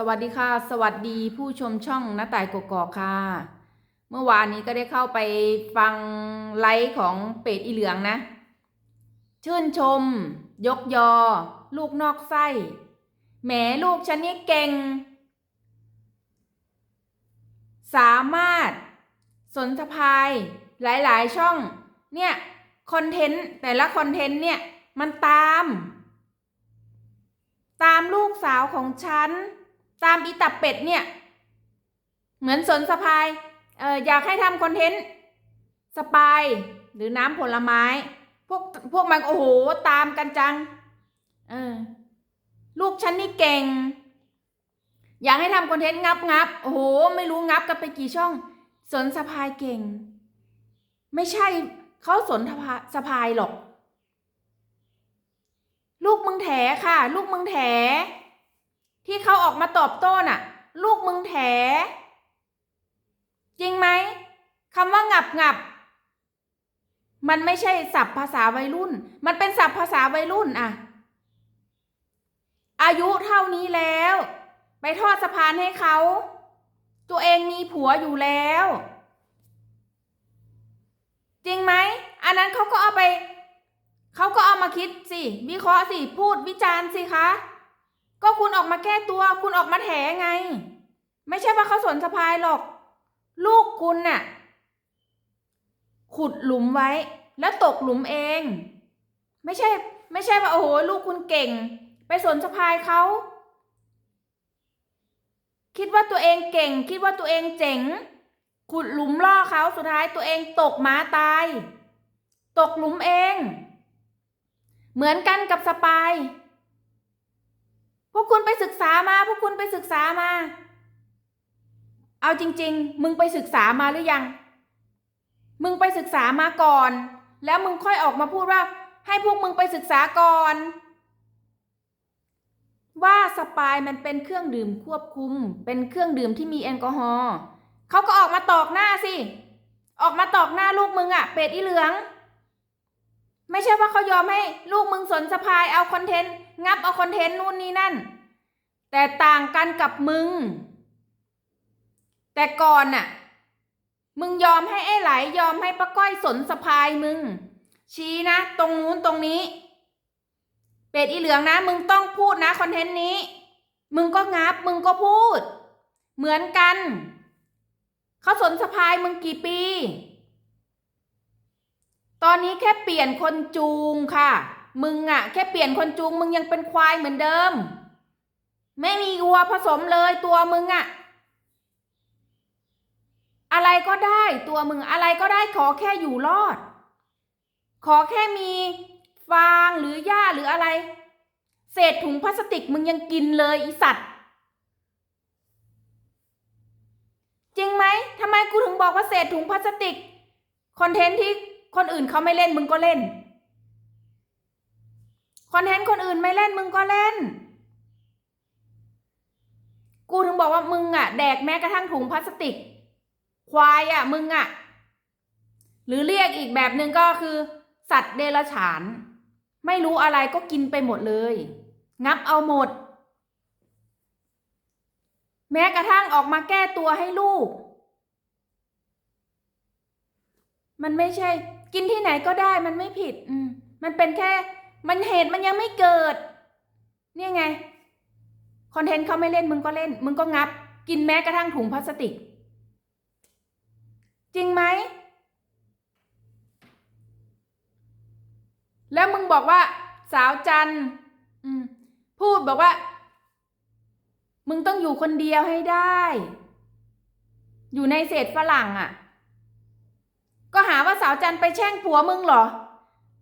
สวัสดีค่ะ สวัสดีผู้ชมช่องน้าต่ายกกอกค่ะ เมื่อวานนี้ก็ได้เข้าไปฟังไลฟ์ของเป็ดอีเหลืองนะ ชื่นชม ยกยอ ลูกนอกไส้แหมลูกฉันนี่เก่ง สามารถสนทภายหลายๆช่อง เนี่ย คอนเทนต์ แต่ละคอนเทนต์เนี่ย มันตาม ตามลูกสาวของฉัน ตามอีตับเป็ดเนี่ย เหมือนสนสะพายเอออยากให้ทำคอนเทนต์สปายหรือน้ำผลไม้ พวกพวกมันโอ้โหตามกันจัง เออ ลูกฉันนี่เก่ง อยากให้ทำคอนเทนต์งับงับโอ้โห ไม่รู้งับกันไปกี่ช่อง สนสะพายเก่ง ไม่ใช่เขาสนสะพายสะพายหรอก ลูกมึงแถค่ะ ลูกมึงแถ ที่เขาออกมาตอบโต้น่ะ ลูกมึงแถ จริงไหมคำว่างับงับ มันไม่ใช่ศัพท์ภาษาวัยรุ่น มันเป็นศัพท์ภาษาวัยรุ่นอะอายุเท่านี้แล้ว ไปทอดสะพานให้เขา ตัวเองมีผัวอยู่แล้ว จริงไหม อันนั้นเขาก็เอาไป เขาก็เอามาคิดสิ วิเคราะห์สิ พูดวิจารณ์สิคะ ก็คุณออกมาแก้ตัว คุณออกมาแถไง ไม่ใช่ว่าเขาสนสะพายหรอก ลูกคุณน่ะ ขุดหลุมไว้ แล้วตกหลุมเอง ไม่ใช่ ไม่ใช่ว่าโอ้โหลูกคุณเก่ง ไปสนสะพายเขาคิดว่าตัวเองเก่ง คิดว่าตัวเองเจ๋ง ขุดหลุมล่อเขาสุดท้ายตัวเองตกหมาตาย ตกหลุมเอง เหมือนกันกับสปาย วกคุณไปศึกษามา พวกคุณไปศึกษามา เอาจริง ๆ มึงไปศึกษามาหรือยัง มึงไปศึกษามาก่อน แล้วมึงค่อยออกมาพูดว่า ให้พวกมึงไปศึกษาก่อน ว่าสปายมันเป็นเครื่องดื่มควบคุม เป็นเครื่องดื่มที่มีแอลกอฮอล์เขาก็ออกมาตอกหน้าสิ ออกมาตอกหน้าลูกมึงอะเป็ดอีเหลือง ไม่ใช่ว่าเขายอมให้ลูกมึงสนสะพายเอาคอนเทนต์ งับเอาคอนเทนต์นู่นนี่นั่น แต่ต่างกันกับมึง แต่ก่อนน่ะ มึงยอมให้ไอ้ไหลยอมให้ป้าก้อยสนสะพายมึง ชี้นะ ตรงนู้นตรงนี้ เป็ดอีเหลืองนะ มึงต้องพูดนะคอนเทนต์นี้ มึงก็งับ มึงก็พูด เหมือนกัน เขาสนสะพายมึงกี่ปี ตอนนี้แค่เปลี่ยนคนจูงค่ะ มึงอะแค่เปลี่ยนคนจูงมึงยังเป็นควายเหมือนเดิม ไม่มีวัวผสมเลยตัวมึงอะอะไรก็ได้ตัวมึงอะไรก็ได้ขอแค่อยู่รอด ขอแค่มีฟางหรือหญ้าหรืออะไร เศษถุงพลาสติกมึงยังกินเลยอีสัตว์ จริงไหมทำไมกูถึงบอกว่าเศษถุงพลาสติก คอนเทนต์ที่คนอื่นเขาไม่เล่นมึงก็เล่น คอนเทนต์คนอื่นไม่เล่นมึงก็เล่น กูถึงบอกว่ามึงอะแดกแม้กระทั่งถุงพลาสติก ควายอะมึงอะหรือเรียกอีกแบบหนึ่งก็คือ สัตว์เดรัจฉาน ไม่รู้อะไรก็กินไปหมดเลย งับเอาหมด แม้กระทั่งออกมาแก้ตัวให้ลูก มันไม่ใช่ กินที่ไหนก็ได้มันไม่ผิด อืมมันเป็นแค่ มันเหตุมันยังไม่เกิด เนี่ยไง คอนเทนต์เขาไม่เล่นมึงก็เล่น มึงก็งับ กินแม้กระทั่งถุงพลาสติก จริงไหม แล้วมึงบอกว่า สาวจันพูดบอกว่า มึงต้องอยู่คนเดียวให้ได้ อยู่ในเศษฝรั่งอะ่ะ ก็หาว่าสาวจันไปแช่งผัวมึงเหรอ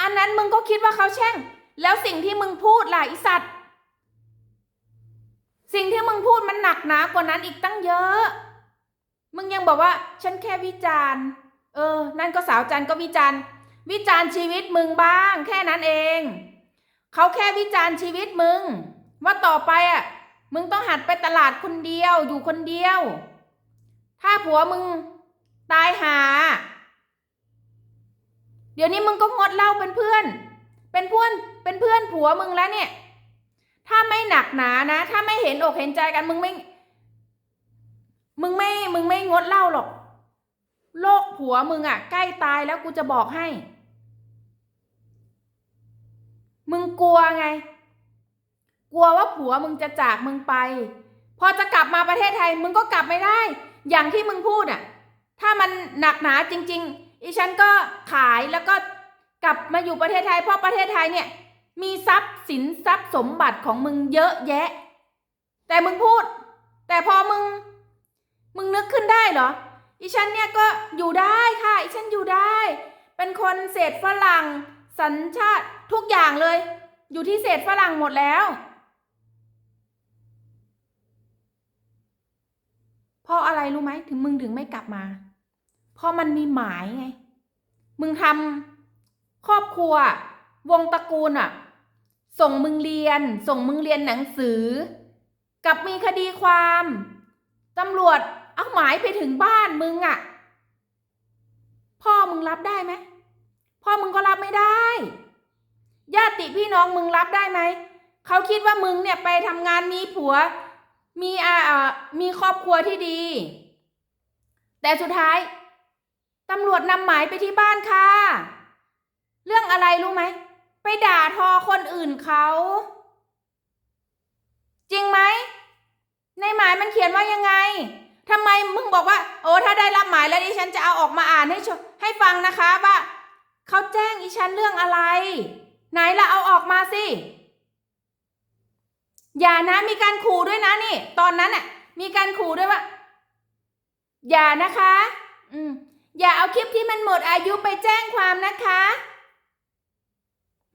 อันนั้นมึงก็คิดว่าเขาแช่ง แล้วสิ่งที่มึงพูดล่ะไอสัตว์ สิ่งที่มึงพูดมันหนักหนากว่านั้นอีกตั้งเยอะ มึงยังบอกว่า ฉันแค่วิจารณ์ เออ นั่นก็สาวจันก็วิจารณ์วิจารณ์ชีวิตมึงบ้าง แค่นั้นเอง เขาแค่วิจารณ์ชีวิตมึง ว่าต่อไปอะ มึงต้องหัดไปตลาดคนเดียวอยู่คนเดียว ถ้าผัวมึงตายหา เดี๋ยวนี้มึงก็งดเล้าเป็นเพื่อน เป็นเพื่อนเป็นเพื่อนผัวมึงแล้วเนี่ย ถ้าไม่หนักหนานะ ถ้าไม่เห็นอกเห็นใจกันมึงไม่ มึงไม่มึงไม่งดเล้าหรอกโรคผัวมึงอะ่ะ ใกล้ตายแล้วกูจะบอกให้ มึงกลัวไง กลัวว่าผัวมึงจะจากมึงไป พอจะกลับมาประเทศไทย มึงก็กลับไม่ได้ อย่างที่มึงพูดอะ่ะ ถ้ามันหนักหนาจริง ๆ อีฉันก็ขายแล้วก็กลับมาอยู่ประเทศไทย เพราะประเทศไทยเนี่ย มีทรัพย์สินทรัพย์สมบัติของมึงเยอะแยะ แต่มึงพูด แต่พอมึง มึงนึกขึ้นได้เหรอ อีฉันเนี่ยก็อยู่ได้ค่ะ อีฉันอยู่ได้ เป็นคนเศษฝรั่ง สัญชาติทุกอย่างเลย อยู่ที่เศษฝรั่งหมดแล้ว เพราะอะไรรู้ไหมถึงมึงถึงไม่กลับมา เพราะมันมีหมายไง มึงทำครอบครัว วงตระกูลอะส่งมึงเรียน ส่งมึงเรียนหนังสือ กับมีคดีความตำรวจเอาหมายไปถึงบ้านมึงอะพ่อมึงรับได้ไหมพ่อมึงก็รับไม่ได้ญาติพี่น้องมึงรับได้ไหมเขาคิดว่ามึงเนี่ยไปทำงานมีผัว มีอ่าอ่ามีครอบครัวที่ดี แต่สุดท้าย ตำรวจนำหมายไปที่บ้านค่ะ เรื่องอะไรรู้ไหม ไปด่าทอคนอื่นเขา จริงไหม ในหมายมันเขียนว่ายังไงทำไมมึงบอกว่า โอ้ถ้าได้รับหมายแล้วดิฉันจะเอาออกมาอ่านให้ให้ฟังนะคะว่าเขาแจ้งอีฉันเรื่องอะไร ไหนละเอาออกมาสิอย่านะมีการขู่ด้วยนะนี่ ตอนนั้นน่ะ มีการขู่ด้วยว่า อย่านะคะ อืม อย่าเอาคลิปที่มันหมดอายุไปแจ้งความนะคะ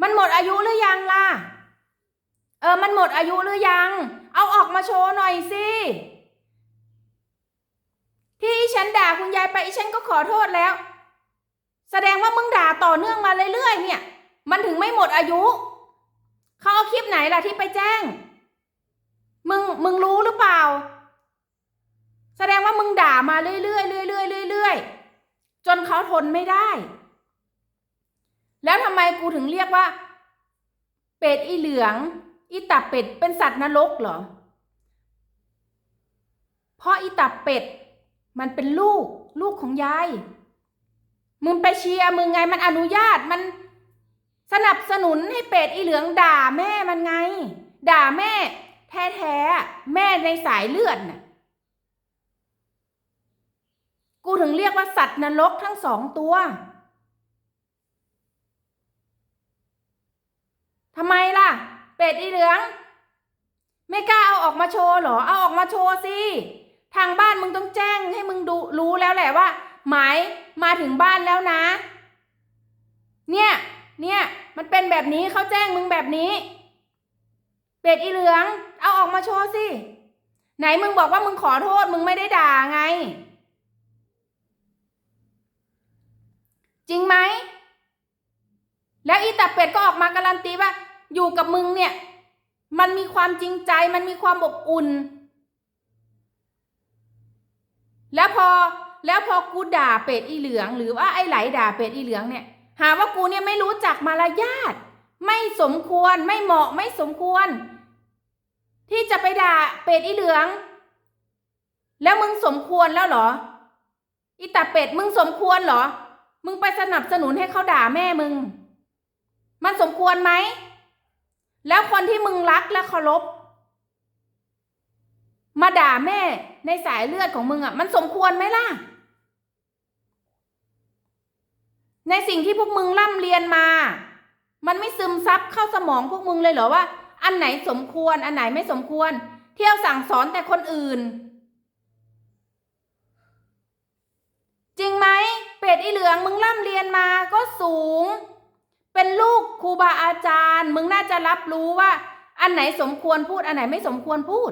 มันหมดอายุหรือยังล่ะ เออ มันหมดอายุหรือยัง เอาออกมาโชว์หน่อยสิที่ฉันด่าคุณยายไปอีฉันก็ขอโทษแล้ว แสดงว่ามึงด่าต่อเนื่องมาเรื่อยๆเนี่ย มันถึงไม่หมดอายุเขาเอาคลิปไหนล่ะที่ไปแจ้ง มึงมึงรู้หรือเปล่า แสดงว่ามึงด่ามาเรื่อยๆเรื่อยๆเรื่อยๆ จนเขาทนไม่ได้ แล้วทำไมกูถึงเรียกว่า เป็ดอีเหลือง อีตับเป็ดเป็นสัตว์นรกเหรอ เพราะอีตับเป็ด มันเป็นลูก ลูกของยาย มึงไปเชียร์มึงไงมันอนุญาตมันสนับสนุนให้เป็ดอีเหลืองด่าแม่มันไง ด่าแม่ แท้ๆแม่ในสายเลือดน่ะ กูถึงเรียกว่าสัตว์นรกทั้งสองตัวทำไมล่ะ เป็ดอีเหลือง ไม่กล้าเอาออกมาโชว์หรอ เอาออกมาโชว์สิ ทางบ้านมึงต้องแจ้งให้มึงดูรู้แล้วแหละว่า หมายมาถึงบ้านแล้วนะ เนี่ย เนี่ย มันเป็นแบบนี้เขาแจ้งมึงแบบนี้ เป็ดอีเหลือง เอาออกมาโชว์สิ ไหนมึงบอกว่ามึงขอโทษมึงไม่ได้ด่าไง ริงไหม แล้วอีตับเป็ดก็ออกมาการันตีว่า อยู่กับมึงเนี่ย มันมีความจริงใจมันมีความอบอุ่น แล้วพอแล้วพอกูด่าเป็ดอีเหลือง หรือว่าไอ้ไหลด่าเป็ดอีเหลืองเนี่ย หาว่ากูเนี่ยไม่รู้จักมารยาทไม่สมควรไม่เหมาะไม่สมควร ที่จะไปด่าเป็ดอีเหลือง แล้วมึงสมควรแล้วเหรอ อีตาเป็ดมึงสมควรเหรอ มึงไปสนับสนุนให้เขาด่าแม่มึง มันสมควรไหม แล้วคนที่มึงรักและเคารพมาด่าแม่ในสายเลือดของมึงอะ มันสมควรไหมล่ะ ในสิ่งที่พวกมึงร่ำเรียนมา มันไม่ซึมซับเข้าสมองพวกมึงเลยเหรอว่า อันไหนสมควร อันไหนไม่สมควร เที่ยวสั่งสอนแต่คนอื่น จริงไหมเป็ดอีเหลืองมึงร่ำเรียนมาก็สูง เป็นลูกครูบาอาจารย์ มึงน่าจะรับรู้ว่า อันไหนสมควรพูดอันไหนไม่สมควรพูด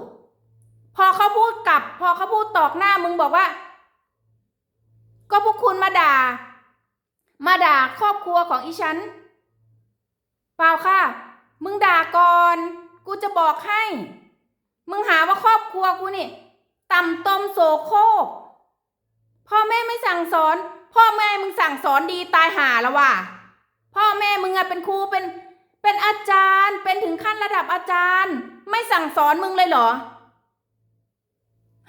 พอเขาพูดกลับ พอเขาพูดตอกหน้ามึงบอกว่า ก็พวกคุณมาด่า มาด่าครอบครัวของอีฉันเปล่าค่ะ มึงด่าก่อน กูจะบอกให้ มึงหาว่าครอบครัวกูนี่ ต่ำตมโสโครก พ่อแม่ไม่สั่งสอน พ่อแม่มึงสั่งสอนดีตายหาแล้วว่ะพ่อแม่มึงอะเป็นครูเป็นเป็นอาจารย์ เป็นถึงขั้นระดับอาจารย์ ไม่สั่งสอนมึงเลยเหรอ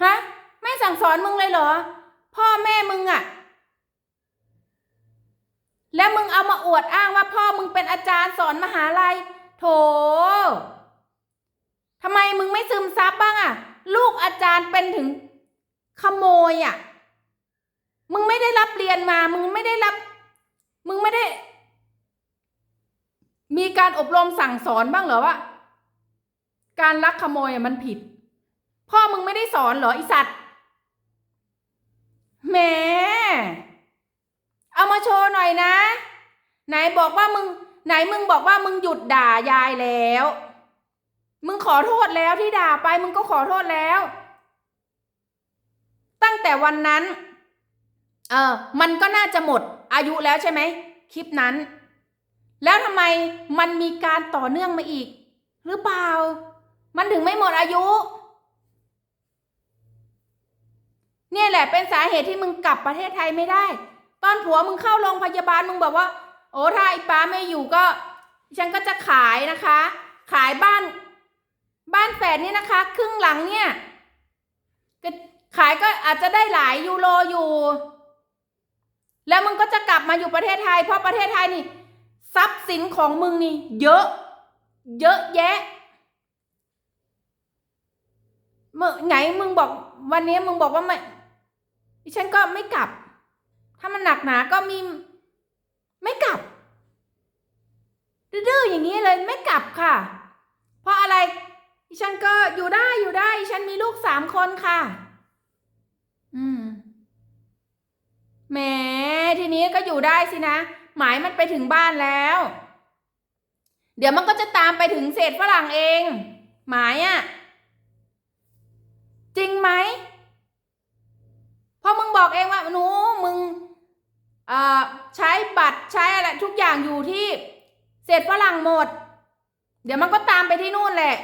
ฮะไม่สั่งสอนมึงเลยเหรอ พ่อแม่มึงอะแล้วมึงเอามาอวดอ้างว่าพ่อมึงเป็นอาจารย์สอนมหาลัยโถทำไมมึงไม่ซึมซับบ้างอะลูกอาจารย์เป็นถึงขโมยอะ มึงไม่ได้รับเรียนมา มึงไม่ได้รับ มึงไม่ได้ มีการอบรมสั่งสอนบ้างเหรอว่าการลักขโมยมันผิด พ่อมึงไม่ได้สอนเหรอไอสัตว์แหมเอามาโชว์หน่อยนะ ไหนบอกว่ามึง ไหนมึงบอกว่ามึงหยุดด่ายายแล้ว มึงขอโทษแล้วที่ด่าไป มึงก็ขอโทษแล้ว ตั้งแต่วันนั้น เออ มันก็น่าจะหมดอายุแล้วใช่ไหมคลิปนั้น แล้วทำไมมันมีการต่อเนื่องมาอีก หรือเปล่า มันถึงไม่หมดอายุ เนี่ยแหละเป็นสาเหตุที่มึงกลับประเทศไทยไม่ได้ ตอนผัวมึงเข้าโรงพยาบาลมึงบอกว่า โอ้ถ้าไอ้ป้าไม่อยู่ก็ ฉันก็จะขายนะคะ ขายบ้าน บ้านแฝดนี่นะคะ ครึ่งหลังเนี่ยขายก็อาจจะได้หลายยูโรอยู่ แล้วมึงก็จะกลับมาอยู่ประเทศไทย เพราะประเทศไทยนี่ทรัพย์สินของมึงนี่เยอะ เยอะแยะเมื่อไงมึงบอกวันนี้มึงบอกว่าไม่ดิฉันก็ไม่กลับ ถ้ามันหนักหนาก็มีไม่กลับดื้อๆอย่างนี้เลยไม่กลับค่ะ เพราะอะไรดิฉันก็อยู่ได้อยู่ได้ดิฉันมีลูกสามคนค่ะ อืม นี้ก็อยู่ได้สินะ หมายมันไปถึงบ้านแล้ว เดี๋ยวมันก็จะตามไปถึงเศษฝรั่งเอง หมายอะ่ะ จริงไหมพราะมึงบอกเองว่าหนูมึงใช้บัตรใช้อะไรทุกอย่างอยู่ที่เศษฝรั่งหมด เดี๋ยวมันก็ตามไปที่นู่นแหละ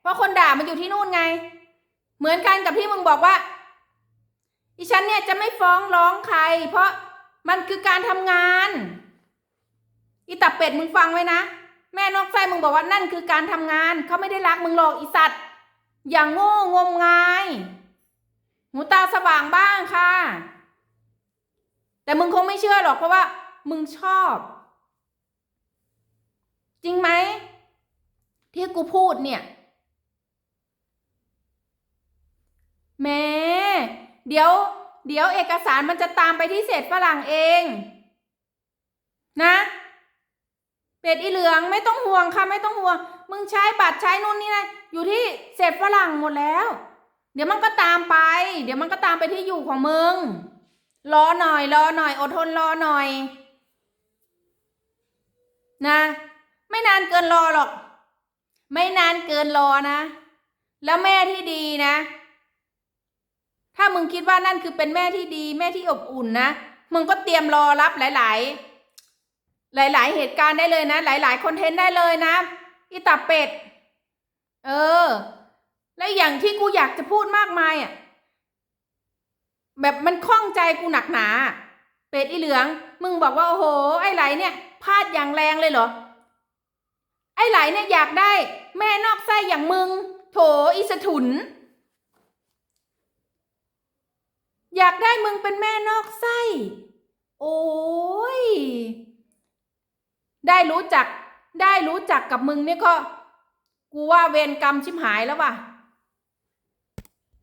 เพราะคนด่ามันอยู่ที่นู่นไง เหมือนกันกับที่มึงบอกว่า อีฉันเนี่ยจะไม่ฟ้องร้องใคร เพราะ มันคือการทำงาน อีตับเป็ดมึงฟังไว้นะ แม่นอกใจมึงบอกว่านั่นคือการทำงาน เขาไม่ได้รักมึงหรอกอีสัตว์ อย่างโง่งมงาย หูตาสว่างบ้างค่ะ แต่มึงคงไม่เชื่อหรอกเพราะว่า มึงชอบ จริงไหม ที่กูพูดเนี่ยแม่เดี๋ยว เดี๋ยวเอกสารมันจะตามไปที่เศษฝรั่งเอง นะ เป็ดอีเหลืองไม่ต้องห่วงค่ะไม่ต้องห่วง มึงใช้บัตรใช้นู่นนี่นะอยู่ที่เศษฝรั่งหมดแล้ว เดี๋ยวมันก็ตามไป เดี๋ยวมันก็ตามไปที่อยู่ของมึง รอหน่อย รอหน่อย อดทนรอหน่อย นะ ไม่นานเกินรอหรอก ไม่นานเกินรอนะ แล้วแม่ที่ดีนะ ถ้ามึงคิดว่านั่นคือเป็นแม่ที่ดี แม่ที่อบอุ่นนะ มึงก็เตรียมรอรับหลาย ๆ หลาย ๆ เหตุการณ์ได้เลยนะ หลาย ๆ คอนเทนต์ได้เลยนะอีตับเป็ด เออ และอย่างที่กูอยากจะพูดมากมายอะ แบบมันคล่องใจกูหนักหนา เป็ดอีเหลือง มึงบอกว่าโอ้โห ไอ้ไหลเนี่ยพลาดอย่างแรงเลยเหรอ ไอ้ไหลเนี่ยอยากได้ แม่นอกไส้อย่างมึง โถอีสถุน อยากได้มึงเป็นแม่นอกไส้ โอ้ย ได้รู้จัก ได้รู้จักกับมึงเนี่ยก็ กูว่าเวรกรรมชิมหายแล้วว่ะ